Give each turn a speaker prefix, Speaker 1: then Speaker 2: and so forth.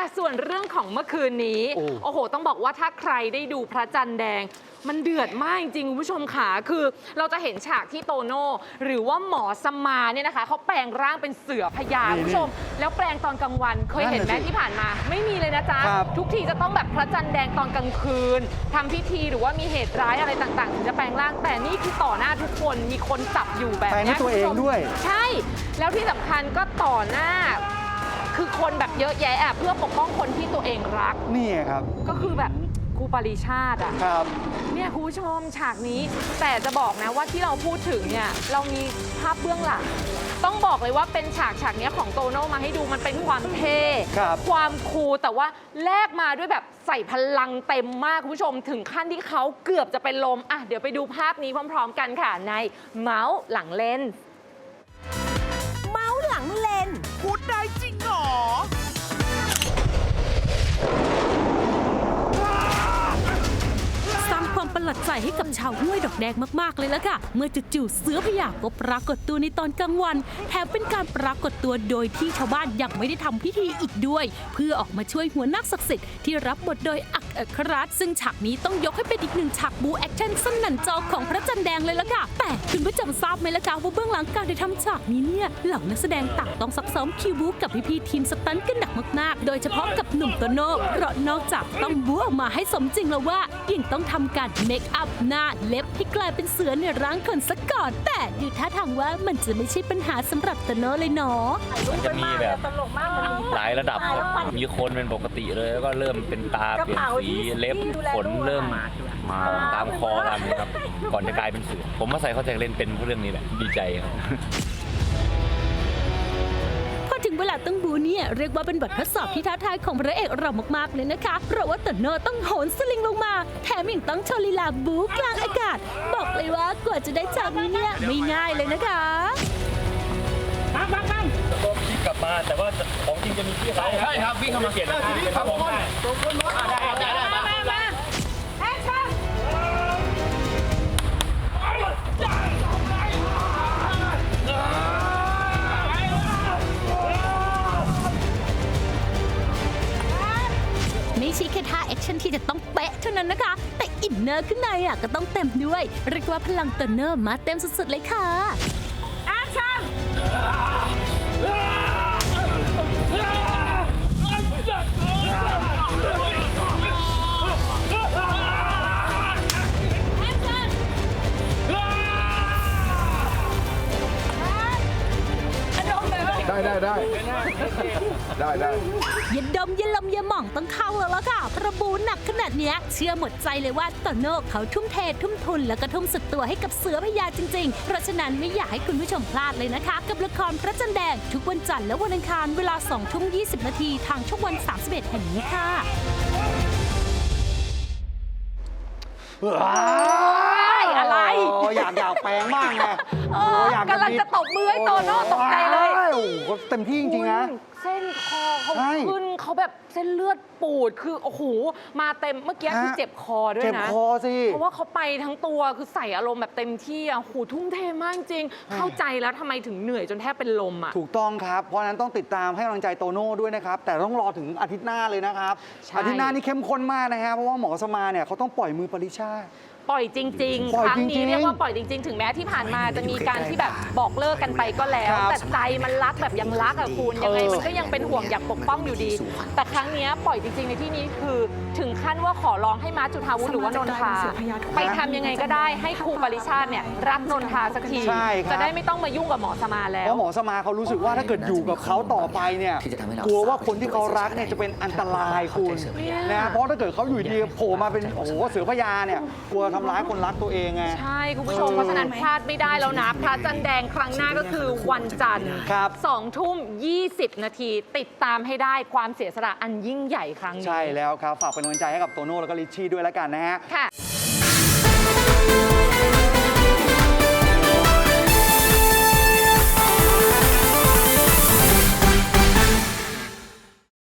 Speaker 1: อะส่วนเรื่องของเมื่อคืนนี้
Speaker 2: โอ้
Speaker 1: โอ้โห ต้องบอกว่าถ้าใครได้ดูพระจันทร์แดง มันเดือดมากจริงๆคุณผู้ชมค่ะคือเราจะเห็นฉากที่โตโน่หรือว่าหมอสมาเนี่ยนะคะเขาแปลงร่างเป็นเสือพญา
Speaker 2: นี่
Speaker 1: คุณผู้ชม แล้วแปลงตอนกลางวันเคยเห็นไหม
Speaker 2: นั่นน่ะสิ
Speaker 1: ที่ผ่านมา ไม่มีเลยนะจ๊ะ
Speaker 2: ครับ
Speaker 1: ทุกทีจะต้องแบบพระจันทร์แดงตอนกลางคืนทำพิธีหรือว่ามีเหตุร้ายอะไรต่างๆถึงจะแปลงร่างแต่นี่คือต่อหน้าทุกคนมีคนจับอยู่แบบ
Speaker 2: แปลง
Speaker 1: เนี้
Speaker 2: ให้
Speaker 1: ย
Speaker 2: ตัวเอง
Speaker 1: คุณผู้ชม
Speaker 2: ด้วย
Speaker 1: ใช่ แล้วที่สำคัญก็ต่อหน้า คือคนแบบเยอะแยะอะเพื่อปกป้องคนที่ตัวเองรัก
Speaker 2: นี่ไงครับ
Speaker 1: ก็คือแบบครูปริชาติอะ
Speaker 2: ครับ
Speaker 1: เนี่ยคุณผู้ชมฉากนี้ แต่จะบอกนะว่าที่เราพูดถึงเนี่ย เรามีภาพเบื้องหลัง ต้องบอกเลยว่าเป็นฉากฉากเนี้ยของโตโน่มาให้ดูมันเป็นความเท่
Speaker 2: ครับ
Speaker 1: ความคูลแต่ว่าแลกมาด้วยแบบใส่พลังเต็มมากคุณผู้ชม ถึงขั้นที่เขาเกือบจะเป็นลมอะเดี๋ยวไปดูภาพนี้พร้อม ๆ กันค่ะในเมาส์หลังเลนส์
Speaker 3: ลาดใจให้กับชาวห้วยดอกแดงมากๆเลยละค่ะ เมื่อจู่ๆเสือพยาก็ปรากฏตัวในตอนกลางวัน แถมเป็นการปรากฏตัวโดยที่ชาวบ้านยังไม่ได้ทำพิธีอีกด้วย เพื่อออกมาช่วยหัวนักศักดิ์สิทธิ์ที่รับบทโดยอั กอัครรัตน์ซึ่งฉากนี้ต้องยกให้เป็นอีกหนึ่งฉากบูแอคชั่นสนั่นจอของพระจันทร์แดงเลยล่ะค่ะ แต่คุณผู้ชมทราบไหมล่ะคะว่าเบื้องหลังการได้ทำฉากนี้เนี่ยเหล่านักแสดงต่างต้องซักซ้อมคิวบูกับพี่ๆทีมสตันกันหนักมากๆ โดยเฉพาะกับหนุ่มโตโน่เพราะนอกจากต้องบูออกมาให้สมจริงแล้วว่ายังต้องทำการเมคอัพหน้าเล็บให้กลายเป็นเสือในร่างคนซะก่อนแต่ดูท่าทางว่ามันจะไม่ใช่ปัญหาสำหรับโตโน่เลยเนาะ
Speaker 4: มันจะมีแบบหลายระดับครับมีคนเป็นปกติเลยแล้วก็เริ่มเป็นตาเปลี่ยนสีสีเล็บขนเริ่มมาตามคอตามนี้ครับ ก่อนจะกลายเป็นเสือ ผมมาใส่เข้าใจเล่นเป็นเรื่องนี้แหละ ดีใจครับ
Speaker 3: พอถึงเวลาต้องบูเนี่ยเรียกว่าเป็นบททดสอบที่ท้าทายของพระเอกเรามากๆเลยนะคะ เพราะว่าโตโน่ต้องโหนสลิงลงมา แถมยังต้องโชว์ลีลาบูกลางอากาศ บอกเลยว่ากว่าจะได้ฉากนี้เนี่ยไม่ง่ายเลยนะคะ
Speaker 4: กลับมาแต่ว่าของจริงจะมีที่เขาใช่ครับวิ่งเข้ามาเปลี่ยนทีเป็นของได้
Speaker 3: ไม่ใช่แค่ท่าแอคชั่นที่จะต้องเป๊ะเท่านั้นนะคะ แต่อินเนอร์ข้างในอะก็ต้องเต็มด้วย เรียกว่าพลังโตโน่มาเต็มสุดๆเลยค่ะ
Speaker 5: ได้ ได้ได้ได้ได้
Speaker 3: อย่าดมอย่าลมอย่าหม่องต้องเข้าแล้วล่ะค่ะประบูหนักขนาดเนี้ย เชื่อหมดใจเลยว่าโตโน่เขาทุ่มเททุ่มทุน แล้วก็ทุ่มสุดตัวให้กับเสือพญาจริง ๆ เพราะฉะนั้นไม่อยากให้คุณผู้ชมพลาดเลยนะคะ กับละครพระจันทร์แดง ทุกวันจันทร์และวันอังคารเวลา2ทุ่ม20 นาทีทางช่องวัน 31 แห่งนี้ค่ะ
Speaker 1: อะไร
Speaker 2: โอ้อยากอยากแปลงมากไง
Speaker 1: เอ
Speaker 2: โอ้
Speaker 1: อ
Speaker 2: อยาก
Speaker 1: กำลังจะตบมือให้โตโน่ตกใจเลย
Speaker 2: โอ้โหเต็มที่จริงๆนะ
Speaker 1: เส้นคอเขา
Speaker 2: ใช่
Speaker 1: ขึ้นเขาแบบเส้นเลือดปูดคือโอ้โหมาเต็มเมื่อกี้
Speaker 2: ฮะ
Speaker 1: คือเจ็บคอด้วย
Speaker 2: เจ็บ
Speaker 1: นะ
Speaker 2: คอสิ
Speaker 1: เพราะว่าเขาไปทั้งตัวคือใส่อารมณ์แบบเต็มที่อะโหทุ่มเทมากจริง เข้าใจแล้วทำไมถึงเหนื่อยจนแทบเป็นลมอะ
Speaker 2: ถูกต้องครับ เพราะฉะนั้นต้องติดตามให้กำลังใจโตโน่ด้วยนะครับ แต่ต้องรอถึงอาทิตย์หน้าเลยนะครับ
Speaker 1: ใช่
Speaker 2: อาทิตย์หน้านี่เข้มข้นมากนะฮะ เพราะว่าหมอสมาเนี่ยเขาต้องปล่อยมือปริชาติ
Speaker 1: ปล่อยจริง
Speaker 2: ปล่
Speaker 1: ๆ
Speaker 2: อย
Speaker 1: ครั้ง
Speaker 2: จริ
Speaker 1: นี้
Speaker 2: งๆ
Speaker 1: เรียกว่าปล่อยจริง ๆ ถึงแม้ที่ผ่านมาจะมีการที่แบบบอกเลิกกันไปก็แล้ว
Speaker 2: ครับ
Speaker 1: แต่ใจมันรักแบบยังรักอะคุณยังไง
Speaker 2: เออ
Speaker 1: มันก็ยังเป็นห่วงอยากปกป้องอยู่ดี แต่ครั้งเนี้ยปล่อยจริง ๆ ในที่นี้คือถึงขั้นว่าขอร้องให้ม้าจุธาวุฒิหรือว่านนทาไปทำยังไงก็ได้ให้ครูปริชาติเนี่ยรักนนทาสักที
Speaker 2: ใช่ครับ
Speaker 1: จะได้ไม่ต้องมายุ่งกับหมอสมาแล้
Speaker 2: เพ
Speaker 1: ว
Speaker 2: ราะหมอสมาเขารู้สึกว่าถ้าเกิดอยู่กับเขาต่อไปเนี่ย
Speaker 6: ที่จะทำให้เรา
Speaker 2: กลัวว่าคนที่เขารักเนี่ยจะเป็นอันตรายคุณ
Speaker 1: เนี่ย
Speaker 2: นะเพราะถ้าเกิดเขาอยู่ดีโผล่มาเป็นโอ้โหเสือพญาเนี่ยกลัวทำร้ายคนรักตัวเองไง
Speaker 1: ใช่ คุณผู้ชม เพราะฉะนั้นพลาดไม่ได้แล้วนะ พระจันทร์แดงครั้งหน้าก็คือวันจันทร์
Speaker 2: ครับ
Speaker 1: สองทุ่ม 20 นาทีติดตามให้ได้ความเสียสละอันยิ่งใหญ่ครั้งนี้
Speaker 2: ใช่แล้วครับ ฝากเป็นกำลังใจให้กับโตโน่แล้วก็ลิชชี่ด้วยแล้วกันนะฮะ
Speaker 1: ค่ะ